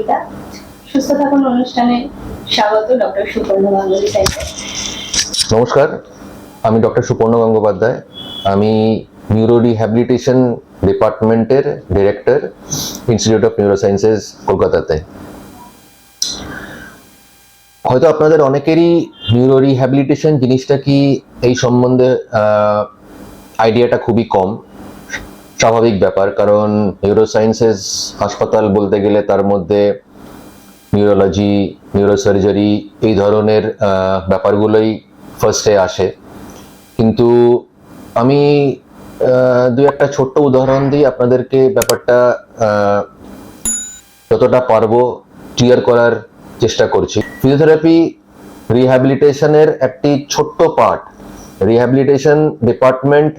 অঙ্কিতা সুস্থ থাকুন অনুষ্ঠানে স্বাগত ডক্টর সুপর্ণ নমস্কার, আমি ডক্টর সুপর্ণ গঙ্গোপাধ্যায়। আমি নিউরো রিহ্যাবিলিটেশন ডিপার্টমেন্টের ডিরেক্টর ইনস্টিটিউট অফ নিউরোসায়েন্সেস কলকাতাতে। হয়তো আপনাদের অনেকেরই নিউরো রিহ্যাবিলিটেশন জিনিসটা কি এই সম্বন্ধে আইডিয়াটা খুবই কম। স্বাভাবিক ব্যাপার, কারণ নিউরোসায়েন্সেস হাসপাতাল বলতে গেলে তার মধ্যে নিউরোলজি নিউরোসার্জারি এই ধরনের ব্যাপারগুলোই ফার্স্টে আসে। কিন্তু আমি দু একটা ছোট্ট উদাহরণ দিই আপনাদেরকে ব্যাপারটা যতটা পারব ক্লিয়ার করার চেষ্টা করছি। ফিজিওথেরাপি রিহ্যাবিলিটেশনের একটি ছোট্ট পার্ট রিহ্যাবিলিটেশন ডিপার্টমেন্ট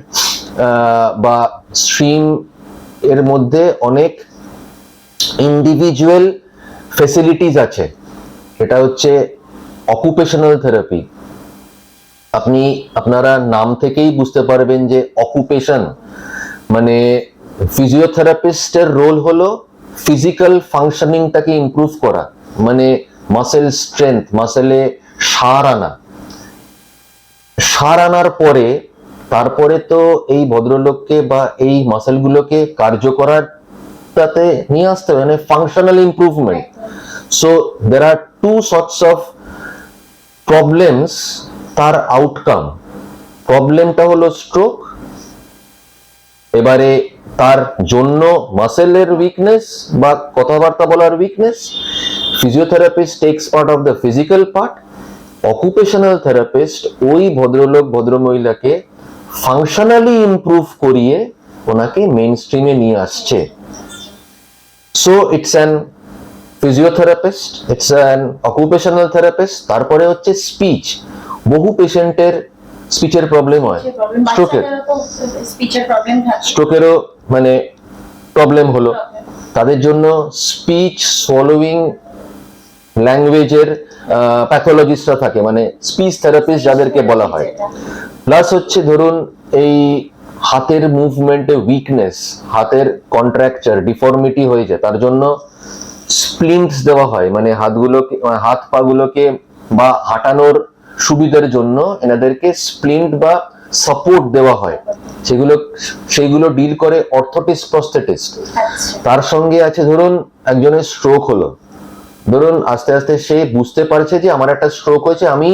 বা স্ট্রিম এর মধ্যে অনেক ইন্ডিভিজুয়াল ফেসিলিটিস আছে। এটা হচ্ছে অকুপেশনাল থেরাপি আপনি, আপনারা নাম থেকেই বুঝতে পারবেন যে অকুপেশন মানে ফিজিওথেরাপিস্টের রোল হলো ফিজিক্যাল ফাংশনিংটাকে ইমপ্রুভ করা মানে মাসেল স্ট্রেংথ মাসেলে সার আনা। সার আনার পরে তারপরে তো এই ভদ্রলোককে বা এই মাসেলগুলোকে কার্য করার তাতে নিয়ে আসতে হবে মানে functional improvement so there are two sorts of problems তার আউটকাম প্রবলেমটা হলো স্ট্রোক এবারে তার জন্য মাসেলের উইকনেস বা কথাবার্তা বলার weakness physiotherapist takes part of the physical part occupational therapist ওই ভদ্রলোক, ভদ্রমহিলাকে ফাংশনালি ইমপ্রুভ করিয়ে ওনাকে মেইন স্ট্রিমে নিয়ে আসছে। So it's an physiotherapist it's an occupational therapist তারপরে হচ্ছে স্পিচ বহু পেশেন্টের স্পিচের প্রবলেম হয়। স্ট্রোকের স্ট্রোকেরও মানে প্রবলেম হলো। তাদের জন্য স্পিচ সোলোয়িং ল্যাঙ্গুয়েজের প্যাথোলজিস্টরা থাকে মানে স্পিচ থেরাপিস্ট যাদেরকে বলা হয়। প্লাস হচ্ছে ধরুন এই হাতের মুভমেন্টে উইকনেস হাতের কন্ট্রাকচার ডিফর্মিটি হয়ে যায়। তার জন্য স্প্লিন্টস দেওয়া হয় মানে হাতগুলোকে মানে হাত পাগুলোকে বা হাঁটানোর সুবিধার জন্য এনাদেরকে স্প্লিন্ট বা সাপোর্ট দেওয়া হয়। সেগুলো সেইগুলো ডিল করে অর্থোটিস্ট প্রস্থেটিস্ট আচ্ছা। তার সঙ্গে আছে ধরুন একজনের স্ট্রোক হলো। ধরুন আস্তে আস্তে সে বুঝতে পারছে যে আমার একটা স্ট্রোক হয়েছে আমি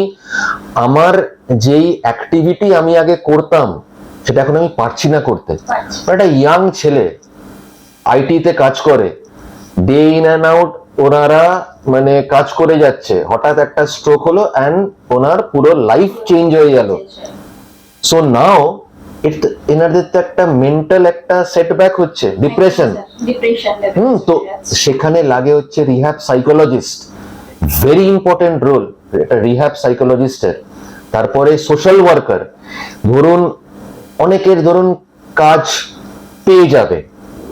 আমার যেই অ্যাক্টিভিটি আমি আগে করতাম সেটা এখন আমি পারছি না করতে পারছি। একটা ইয়াং ছেলে আইটিতে কাজ করে ডে ইন অ্যান্ড আউট ওনারা মানে কাজ করে যাচ্ছে হঠাৎ একটা স্ট্রোক হলো অ্যান্ড ওনার পুরো লাইফ চেঞ্জ হয়ে গেল সো নাও এনাদের তো একটা মেন্টাল একটা সেটব্যাক হচ্ছে ডিপ্রেশন হুম তো সেখানে লাগে হচ্ছে rehab psychologist very important role এটা রিহ্যাব সাইকোলজিস্টের তারপরে সোশ্যাল ওয়ার্কার ধরুন অনেকের ধরুন কাজ পেয়ে যাবে।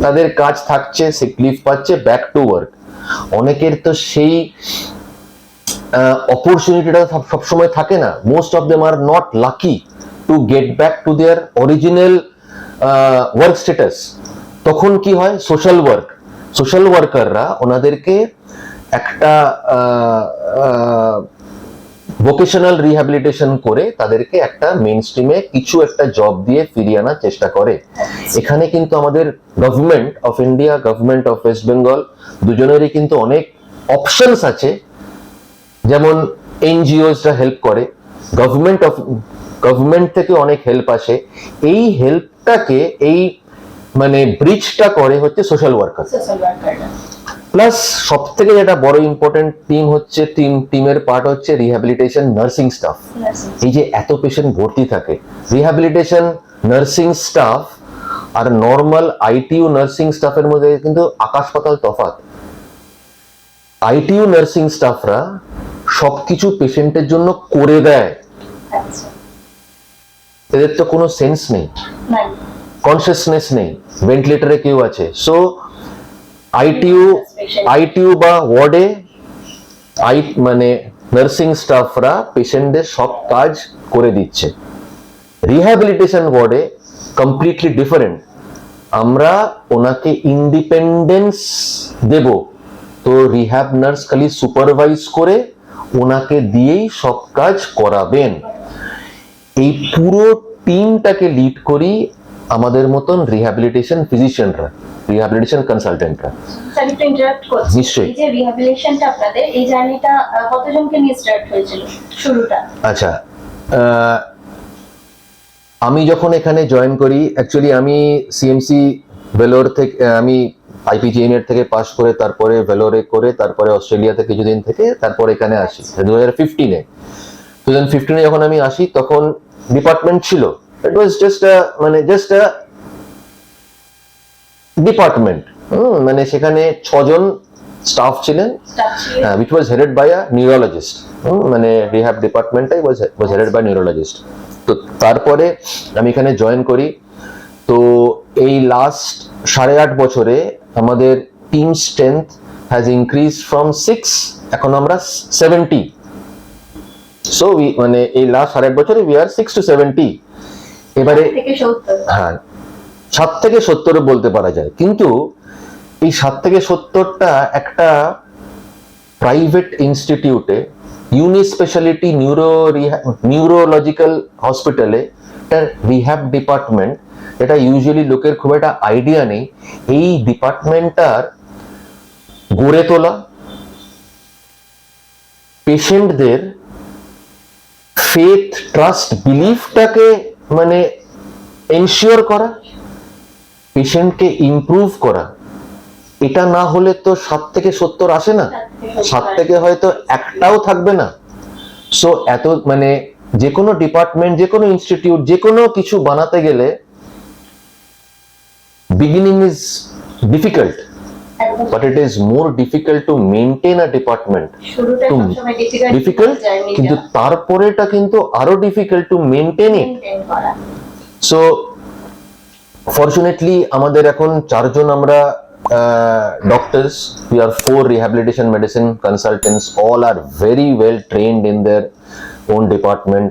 তাদের কাজ থাকছে সে লিভ পাচ্ছে ব্যাক টু ওয়ার্ক অনেকের তো সেই অপরচুনিটিটা সবসময় থাকে না। Most of them are not lucky to get back to their original work status তখন কি হয়? সোশ্যাল ওয়ার্ক সোশ্যাল ওয়ার্কাররা ওনাদেরকে একটা ভোকেশনাল রিহ্যাবিলিটেশন করে তাদেরকে একটা মেইন স্ট্রিমে কিছু একটা জব দিয়ে ফিরিয়ে আনার চেষ্টা করে। এখানে কিন্তু আমাদের government of India government of West Bengal দুজনেরই কিন্তু অনেক অপশনস আছে। যেমন এনজিওসরা হেল্প করে গভর্নমেন্ট অফ গভর্নমেন্ট থেকে অনেক হেল্প আসে। এই হেল্পটাকে এই মানে ব্রিজটা করে হচ্ছে সোশ্যাল ওয়ার্কার প্লাস সব থেকে যেটা বড় ইম্পর্টেন্ট টিম হচ্ছে টিম টিমের পার্ট হচ্ছে রিহ্যাবিলিটেশন নার্সিং স্টাফ এই যে এত পেশেন্ট ভর্তি থাকে। রিহ্যাবিলিটেশন নার্সিং স্টাফ আর নর্মাল আইটিইউ নার্সিং স্টাফের মধ্যে কিন্তু আকাশ পাতাল তফাৎ। আইটিইউ নার্সিং স্টাফরা সবকিছু পেশেন্টের জন্য করে দেয়। আচ্ছা। এদের তো কোনো সেন্স নেই। কনসিয়াসনেস নেই। ভেন্টিলেটরে কেউ আছে। সো আইটিইউ আইটিইউ বা ওয়ার্ডে আই মানে নার্সিং স্টাফরা পেশেন্টদের সব কাজ করে দিচ্ছে। রিহ্যাবিলিটেশন ওয়ার্ডে কমপ্লিটলি ডিফারেন্ট আমরা ওনাকে ইন্ডিপেন্ডেন্স দেব। তো রিহ্যাব নার্স খালি সুপারভাইজ করে ওনাকে দিয়েই সব কাজ করাবেন। এই পুরো টিমটাকে লিড করি আমাদের মতন রিহ্যাবিলিটেশন ফিজিশিয়ানরা রিহ্যাবিলিটেশন কনসালটেন্টরা স্যার একটু ইন্টারাপ্ট করছি। নিশ্চয়ই। এই যে রিহ্যাবিলিটেশনটা আপনাদের এই জার্নিটা কতজনকে নিয়ে স্টার্ট হয়েছিল শুরুটা? আচ্ছা আমি যখন এখানে জয়েন করি অ্যাকচুয়ালি আমি সিএমসি ভেলোর থেকে আমি আইপিজিএম এর থেকে পাশ করে তারপরে ভেলোরে করে তারপরে অস্ট্রেলিয়াতে কিছুদিন থেকে তারপর এখানে আসি। দু হাজার ফিফটিনে টু থাউজেন্ড ফিফটিনে যখন আমি আসি তখন ডিপার্টমেন্ট ছিল। ইট ওয়াজ জাস্ট মানে জাস্ট ডিপার্টমেন্ট মানে সেখানে ছজন স্টাফ ছিলেন। Start was headed by a hmm, মানে রিহ্যাব ডিপার্টমেন্টটাই was headed by neurologist তো তারপরে আমি এখানে জয়েন করি। তো এই লাস্ট সাড়ে আট বছরে আমাদের team strength has increase from six এখন আমরা সেভেন্টি সো উই মানে এই লাস্ট সাড়ে আট বছরে we are six to seventy এবারে হ্যাঁ সাত থেকে সত্তরে বলতে পারা যায়। কিন্তু এই সাত থেকে সত্তরটা একটা প্রাইভেট ইনস্টিটিউটে ইউনি স্পেশালিটি নিউরো নিউরোলজিক্যাল হসপিটালে একটা রিহ্যাব ডিপার্টমেন্ট এটা ইউজুয়ালি লোকের খুব একটা আইডিয়া নেই। এই ডিপার্টমেন্টটার গড়ে তোলা পেশেন্টদের ফেথ ট্রাস্ট বিলিফটাকে মানে এনশিওর করা পেশেন্টকে ইমপ্রুভ করা। এটা না হলে তো সাত থেকে সত্তর আসে না। সাত থেকে হয়তো একটাও থাকবে না। সো এত মানে যে কোনো ডিপার্টমেন্ট যে কোনো ইনস্টিটিউট যে কোনো কিছু বানাতে গেলে বিগিনিং ইজ ডিফিকাল্ট একদম but it is more difficult to maintain a department শুরুটা তো সবসময় ডিফিকাল্ট ডিফিকাল্ট কিন্তু তারপরেটা কিন্তু আরও to maintain it maintain so fortunately আমাদের এখন চারজন আমরা doctors we are four rehabilitation medicine consultants all are very well trained in their own department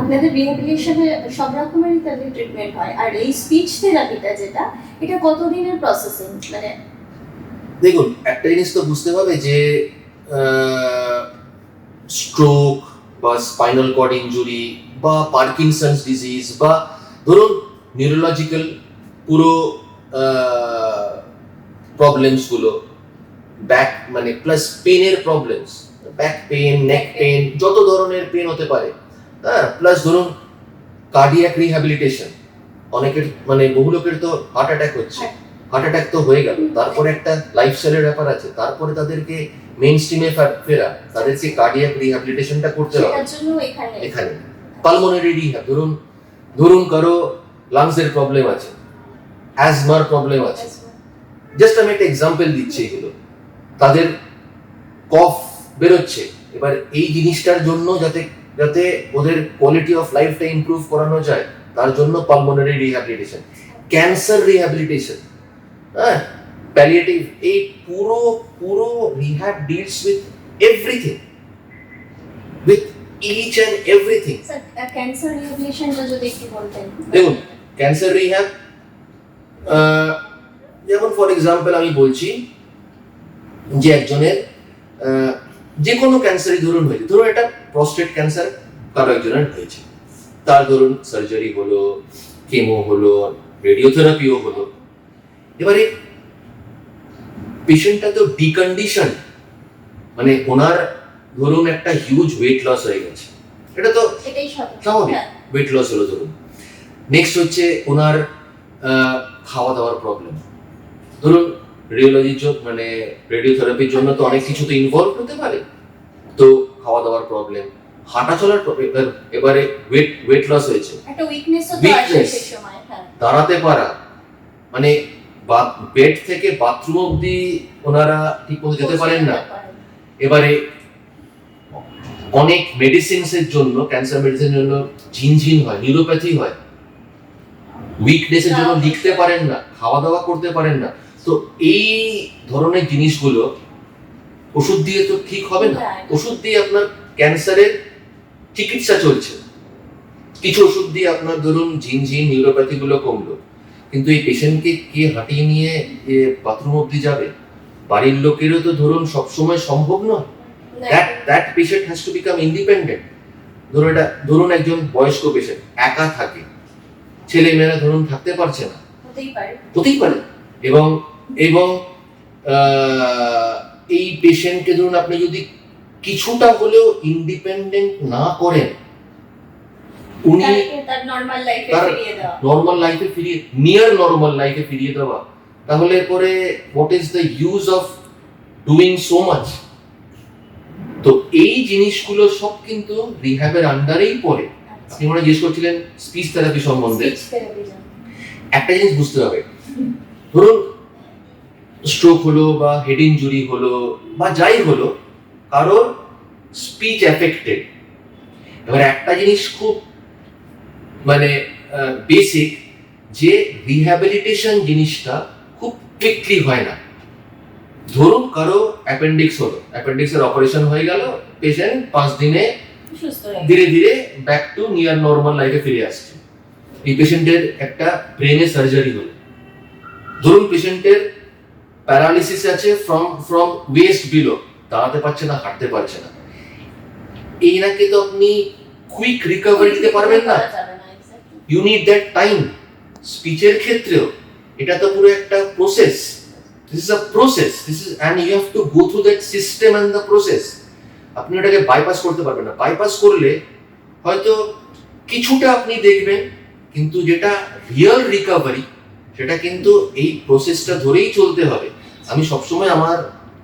আপনাদের রিহ্যাবিলিটেশনে সব রকমেরই তাদের ট্রিটমেন্ট হয়। আর এই স্পিচ থেরাপিটা যেটা এটা কতদিনের প্রসেসিং মানে দেখুন একটা জিনিস তো বুঝতে হবে যে স্ট্রোক বা স্পাইনাল কর্ড ইঞ্জুরি বা পার্কিনসন্স ডিজিজ বা ধরুন নিউরোলজিক্যাল পুরো প্রবলেমসগুলো ব্যাক মানে প্লাস পেনের problems back pain neck pain যত ধরনের পেন হতে পারে হ্যাঁ প্লাস ধরুন কার্ডিয়াক রিহ্যাবিলিটেশন অনেকের মানে বহু লোকের তো হার্ট অ্যাটাক হচ্ছে। হার্ট অ্যাটাক তো হয়ে গেল। তারপরে একটা লাইফস্টাইলের ব্যাপার আছে। তারপরে তাদেরকে মেইন স্ট্রিমে ফেরা তাদেরকে কার্ডিয়াক রিহ্যাবিলিটেশনটা করতে হবে। এখানে এখানে। পালমোনারি রিহ্যাব ধরুন ধরুন কারও লাংসের প্রবলেম আছে। অ্যাজমার প্রবলেম আছে। জাস্ট আমি একটা এক্সাম্পল দিচ্ছি এগুলো। তাদের কফ বেরোচ্ছে। এবার এই জিনিসটার জন্য যাতে যাতে ওদের কোয়ালিটি অফ লাইফটা ইমপ্রুভ করানো যায় তার জন্য পালমোনারি রিহ্যাবিলিটেশন ক্যান্সার রিহ্যাবিলিটেশন হ্যাঁ। প্যালিয়েটিভ এই পুরো পুরো rehab deals with everything with each and everything cancer রিহ্যাবিলিটেশনটা যদি একটু বলতেন। দেখুন ক্যান্সার রিহ্যাব যেমন ফর এক্সাম্পল আমি বলছি যে একজনের যে কোনো ক্যান্সারই ধরুন হয়েছে ধরুন একটা প্রস্টেট ক্যান্সার কারও একজনের হয়েছে। তার ধরুন সার্জারি হলো কেমো হলো রেডিওথেরাপিও হলো। এবারে পেশেন্টটা তো ডিকন্ডিশন মানে ওনার ধরুন একটা হিউজ ওয়েট লস হয়ে গেছে। এটা তো স্বাভাবিক। স্বাভাবিক হ্যাঁ। ওয়েট লস হলো ধরুন। নেক্সট হচ্ছে ওনার খাওয়া দাওয়ার প্রবলেম ধরুন রেডিওলজির জন্য মানে রেডিওথেরাপির জন্য তো অনেক কিছু তো ইনভলভ হতে পারে। তো খাওয়া দাওয়ার প্রবলেম হাঁটা চলার প্রবলেম এবারে ওয়েট ওয়েট লস হয়েছে। হ্যাঁ। দাঁড়াতে পারা। মানে বেড থেকে বাথরুম অবধি ওনারা ঠিক মতো যেতে পারেন না। এবারে অনেক মেডিসিনস এর জন্য ক্যান্সার মেডিসিন জন্য ঝিনঝিন হয় নিউরোপ্যাথি হয়। উইকনেস এর জন্য লিখতে পারেন না খাওয়া দাওয়া করতে পারেন না। তো এই ধরনের জিনিসগুলো ওষুধ দিয়ে তো ঠিক হবে না। হ্যাঁ। ওষুধ দিয়ে আপনার ক্যান্সারের চিকিৎসা চলছে। কিছু ওষুধ দিয়ে আপনার ধরুন ঝিনঝিন নিউরোপ্যাথি গুলো কমলো। কিন্তু এই পেশেন্টকে কে হাঁটিয়ে নিয়ে বাথরুম অবধি যাবে? বাড়ির লোকেরও তো ধরুন সবসময় সম্ভব নয়। That that patient has to become independent ধরুন এটা ধরুন একজন বয়স্ক পেশেন্ট একা থাকে। ছেলে মেয়েরা ধরুন থাকতে পারছে না। হতেই পারে। এবং এবং এই পেশেন্টকে ধরুন আপনি যদি কিছুটা হলেও ইন্ডিপেন্ডেন্ট না করেন উনি তার নর্মাল লাইফে ফিরিয়ে দেওয়া। নর্মাল লাইফে ফিরিয়ে নিয়ার নর্মাল লাইফে ফিরিয়ে দেওয়া। তাহলে পরে what is the use of doing so much তো এই জিনিসগুলো সব কিন্তু রিহ্যাবের আন্ডারেই পড়ে। আপনি মনে জিজ্ঞেস করছিলেন স্পিচ থেরাপি সম্বন্ধে। একটা জিনিস বুঝতে হবে। ধরুন স্ট্রোক হলো বা হেড ইনজুরি হলো বা যাই হলো কারোর স্পিচ এফেক্টেড এবার একটা জিনিস খুব মানে বেসিক যে রিহ্যাবিলিটেশন জিনিসটা খুব কুইকলি হয় না। ধরুন কারও অ্যাপেন্ডিক্স হলো অ্যাপেন্ডিক্সের অপারেশন হয়ে গেল পেশেন্ট পাঁচ দিনে ধীরে ধীরে ব্যাক টু নিয়ার নর্মাল লাইফে ফিরে আসছে। এই পেশেন্টের একটা ব্রেনে সার্জারি হলো। ধরুন পেশেন্টের প্যারালিসিস আছে ফ্রম ফ্রম ওয়েস্ট বিলো দাঁড়াতে পারছে না হাঁটতে পারছে না। এই নাকি তো আপনি কুইক রিকভারি দিতে পারবেন না। ইউ নিড দ্যাট টাইম স্পিচের ক্ষেত্রেও, এটা তো পুরো একটা process this is a process this is and you have to go through that system and the process আপনি ওটাকে বাইপাস করতে পারবেন না। বাইপাস করলে হয়তো কিছুটা আপনি দেখবেন, কিন্তু যেটা রিয়েল রিকভারি সেটা কিন্তু এই প্রসেসটা ধরেই চলতে হবে। আমি সবসময় আমার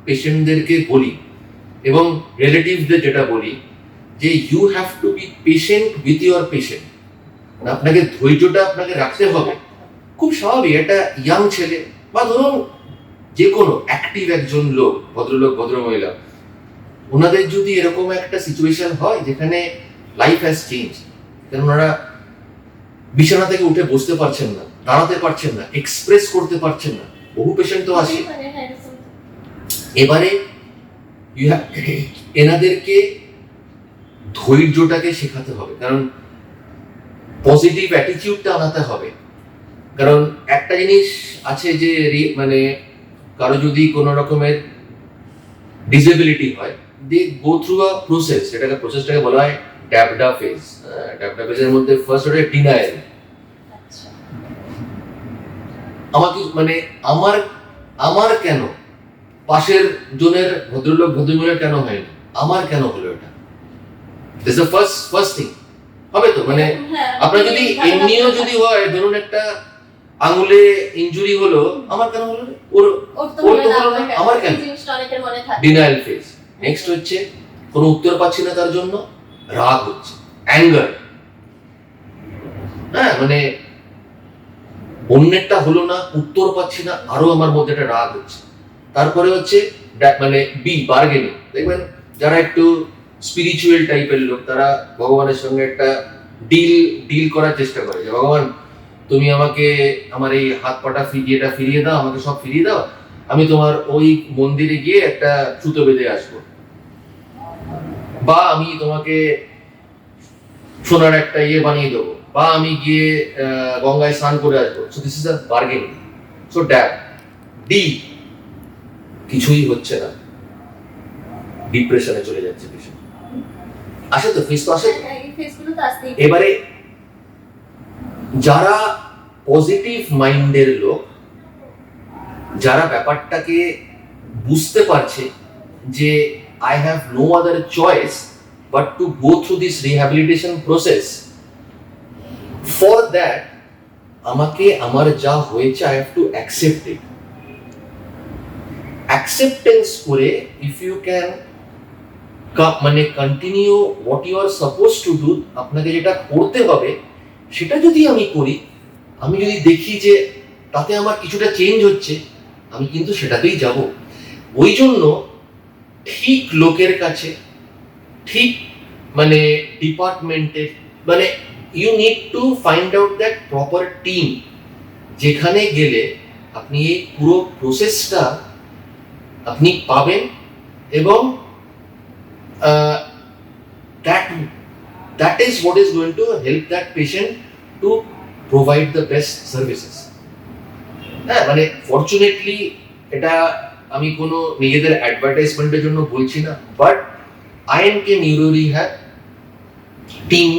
পেশেন্টদেরকে বলি, এবং রিলেটিভদের যেটা বলি, যে you have to be patient with your patient আপনাকে ধৈর্যটা আপনাকে রাখতে হবে। খুব স্বাভাবিক একটা ইয়াং ছেলে বা ধরুন যে কোনো অ্যাক্টিভ একজন লোক ভদ্রলোক ভদ্রমহিলা ওনাদের যদি এরকম একটা সিচুয়েশন হয় যেখানে লাইফ হ্যাজ চেঞ্জ কারণ ওনারা বিছানা থেকে উঠে বসতে পারছেন না দাঁড়াতে পারছেন না এক্সপ্রেস করতে পারছেন না বহু পেশেন্ট তো আসে। হ্যাঁ। এবারে এনাদেরকে ধৈর্যটাকে শেখাতে হবে। কারণ পজিটিভ অ্যাটিটিউডটা আনাতে হবে। কারণ একটা জিনিস আছে যে মানে কারও যদি কোনো রকমের ডিসেবিলিটি হয় দে গো থ্রু আ প্রসেস সেটাকে প্রসেসটাকে বলা হয় ড্যাবডা ফেজ ড্যাবডা ফেজের মধ্যে ফার্স্ট ওটা ডিনায়াল। আমাকে মানে আমার আমার কেন? পাশের জনের ভদ্রলোক ভদ্রমহিলা কেন হয়নি? আমার কেন হলো এটা? This the first first thing হবে তো? মানে হ্যাঁ, আপনার যদি এমনিও যদি হয় ধরুন একটা আঙুলে ইনজুরি হলো আমার কেন হলো ওর ওর তো মনে হলো না, আমার কেন? মনে। ডিনায়াল ফেজ নেক্সট হচ্ছে কোনো উত্তর পাচ্ছি না তার জন্য রাগ হচ্ছে অ্যাঙ্গার হ্যাঁ মানে অন্যেরটা হলো না উত্তর পাচ্ছি না আরও আমার মধ্যে একটা রাগ হচ্ছে। তারপরে হচ্ছে মানে বি বার্গেনিং দেখবেন যারা একটু স্পিরিচুয়াল টাইপের লোক, তারা ভগবানের সঙ্গে একটা ডিল ডিল করার চেষ্টা করে যে, ভগবান, তুমি আমাকে আমার এই হাত পাটা ফিরিয়েটা ফিরিয়ে দাও, আমাকে সব ফিরিয়ে দাও, আমি তোমার ওই মন্দিরে গিয়ে একটা সুতো বেঁধে আসব। বা আমি তোমাকে সোনার একটা ইয়ে বানিয়ে দেবো। বা আমি গিয়ে গঙ্গায় স্নান করে আসব। So this is a bargaining so ড্যাব ডি কিছুই হচ্ছে না। ডিপ্রেশনে চলে যাচ্ছে পেশেন্ট আসে তো ফিস তো আসে? হ্যাঁ, আসতেই এবারে যারা পজিটিভ মাইন্ডের লোক যারা ব্যাপারটাকে বুঝতে পারছে যে I have no other choice but to go through this rehabilitation process for that আমাকে আমার যা হয়েছে I have to accept it acceptance করে ইফ ইউ ক্যান মানে continue what you are suppose to do আপনাকে যেটা করতে হবে, সেটা যদি আমি করি, আমি যদি দেখি যে তাতে আমার কিছুটা চেঞ্জ হচ্ছে, আমি কিন্তু সেটাতেই যাব। ওই জন্য ঠিক লোকের কাছে, ঠিক মানে ডিপার্টমেন্টের মানে you need to find out that proper team যেখানে গেলে আপনি এই পুরো প্রসেসটা আপনি পাবেন এবং uh, that that is what is going to help that patient to provide the best services. হ্যাঁ মানে ফর্চুনেটলি এটা আমি কোনো নিজেদের অ্যাডভার্টাইজমেন্টের জন্য বলছি না বাট আইএনকে নিউরো রিহ্যাব টিম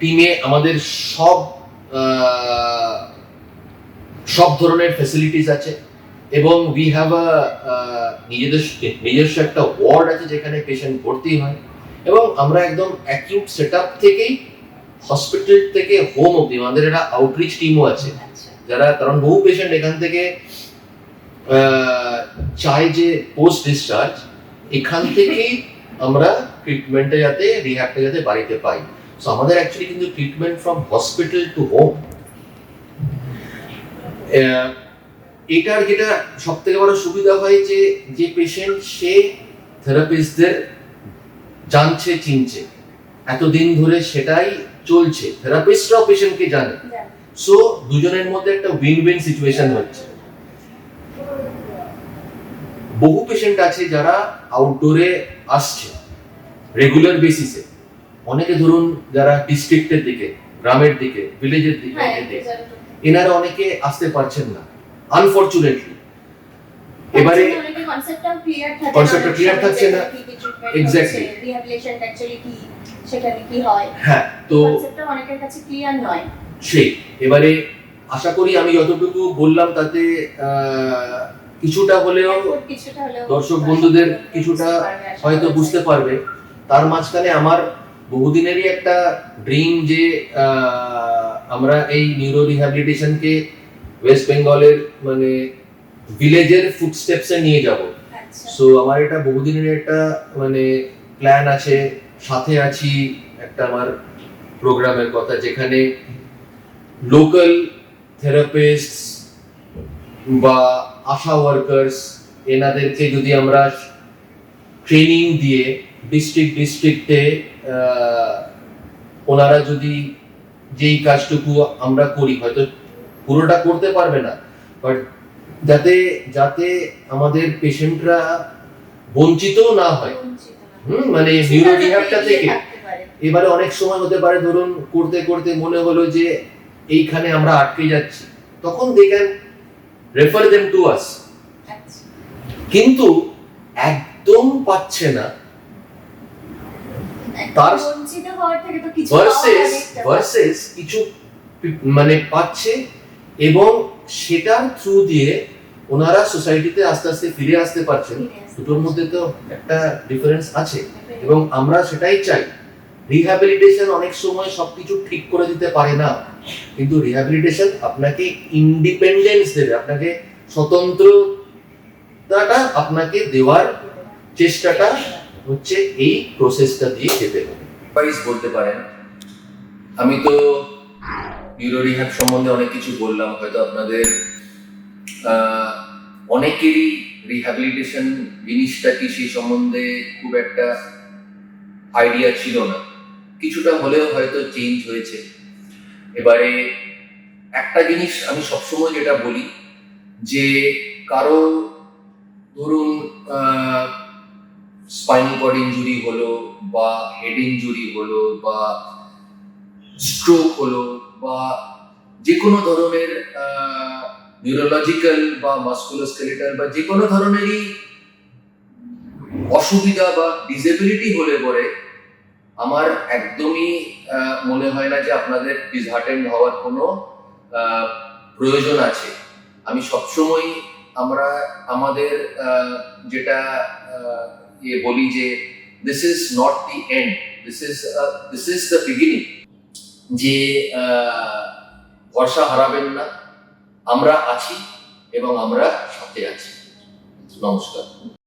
টিমে আমাদের সব সব ধরনের ফ্যাসিলিটিস আছে। এবং উই হ্যাভ আ নিজেদের নিজস্ব একটা ওয়ার্ড আছে যেখানে পেশেন্ট ভর্তি হয়। এবং আমরা একদম অ্যাকিউট সেট থেকেই হসপিটাল থেকে হোম অব্দি আমাদের একটা আউটরিচ টিমও আছে। আচ্ছা। যারা কারণ বহু পেশেন্ট এখান থেকে চায় যে পোস্ট ডিসচার্জ এখান থেকেই আমরা ট্রিটমেন্টে যাতে রিহ্যাবটা যাতে বাড়িতে পাই। সো আমাদের অ্যাকচুয়ালি কিন্তু treatment from hospital to home এটার যেটা সব থেকে বড় সুবিধা হয় যে যে পেশেন্ট সে থেরাপিস্টদের জানছে চিনছে। এতদিন ধরে সেটাই চলছে। থেরাপিস্টরাও পেশেন্টকে জানে। সো দুজনের মধ্যে একটা উইন উইন সিচুয়েশন হচ্ছে। বহু পেশেন্ট আছে যারা আউটডোরে আসছে রেগুলার বেসিসে অনেকে ধরুন যারা ডিস্ট্রিক্টের দিকে গ্রামের দিকে ভিলেজের দিকে হ্যাঁ এনারা অনেকে আসতে পারছেন না। আনফরচুনেটলি এবারে সময় থাকছে না। কি, সেখানে কি হয়? হ্যাঁ তো কনসেপ্টটা অনেকের কাছে ক্লিয়ার নয়। সেই এবারে আশা করি আমি যতটুকু বললাম তাতে কিছুটা হলেও Effort কিছুটা হলেও দর্শক বন্ধুদের কিছুটা হয়তো বুঝতে পারবে। তার মাঝখানে আমার বহুদিনেরই একটা ড্রিম যে আমরা এই নিউরো রিহ্যাবিলিটেশনকে ওয়েস্ট বেঙ্গলের মানে ভিলেজের ফুটস্টেপসে নিয়ে যাব। আচ্ছা। সো আমার এটা বহুদিনের একটা মানে প্ল্যান আছে সাথে আছি একটা আমার প্রোগ্রামের কথা যেখানে লোকাল থেরাপিস্ট বা আশা ওয়ার্কার্স এনাদেরকে যদি আমরা ট্রেনিং দিয়ে ডিস্ট্রিক্ট ডিস্ট্রিক্টে ওনারা যদি যেই কাজটুকু আমরা করি হয়তো পুরোটা করতে পারবে না। বাট যাতে যাতে আমাদের পেশেন্টরা বঞ্চিতও না হয়। হুম মানে নিউরো রিহ্যাবটা থেকে। এবারে অনেক সময় হতে পারে ধরুন করতে করতে মনে হলো যে এইখানে আমরা আটকে যাচ্ছি। তখন they can refer them to us. কিন্তু একদম পাচ্ছে না। তার বঞ্চিত হওয়ার থেকে তো কিছু ভার্সেস ভার্সেস কিছু মানে পাচ্ছে এবং সেটার থ্রু দিয়ে ওনারা সোসাইটিতে আস্তে আস্তে ফিরে আসতে পারছেন। দুটোর মধ্যে তো একটা ডিফারেন্স আছে। এবং আমরা সেটাই চাই। রিহ্যাবিলিটেশন অনেক সময় সবকিছু ঠিক করে দিতে পারে না। কিন্তু রিহ্যাবিলিটেশন আপনাকে ইন্ডিপেন্ডেন্স দেবে। আপনাকে স্বতন্ত্রতাটা আপনাকে দেওয়ার চেষ্টাটা হচ্ছে এই প্রসেসটা দিয়ে যেতে হবে বলতে পারেন আমি তো নিউরো সম্বন্ধে অনেক কিছু বললাম, হয়তো আপনাদের অনেকেরই রিহ্যাবিলিটেশন জিনিসটা কি সেই সম্বন্ধে খুব একটা আইডিয়া ছিল না। কিছুটা হলেও হয়তো চেঞ্জ হয়েছে। এবারে একটা জিনিস আমি সবসময় যেটা বলি, যে কারও ধরুন স্পাইনাল কর্ড ইঞ্জুরি হলো বা হেড ইঞ্জুরি হলো বা স্ট্রোক হলো বা যে কোনো ধরনের নিউরোলজিক্যাল বা মাস্কুলোস্কেলেটাল বা যে কোনো ধরনেরই অসুবিধা বা ডিসেবিলিটি হলে পরে আমার একদমই মনে হয় না যে আপনাদের ডিসহার্টেন্ড হওয়ার কোনো প্রয়োজন আছে। আমি সবসময় আমরা, আমাদের যেটা ইয়ে বলি যে this is not the end this is this is the beginning যে বর্ষা ভরসা হারাবেন না। আমরা আছি এবং আমরা সাথে আছি। নমস্কার।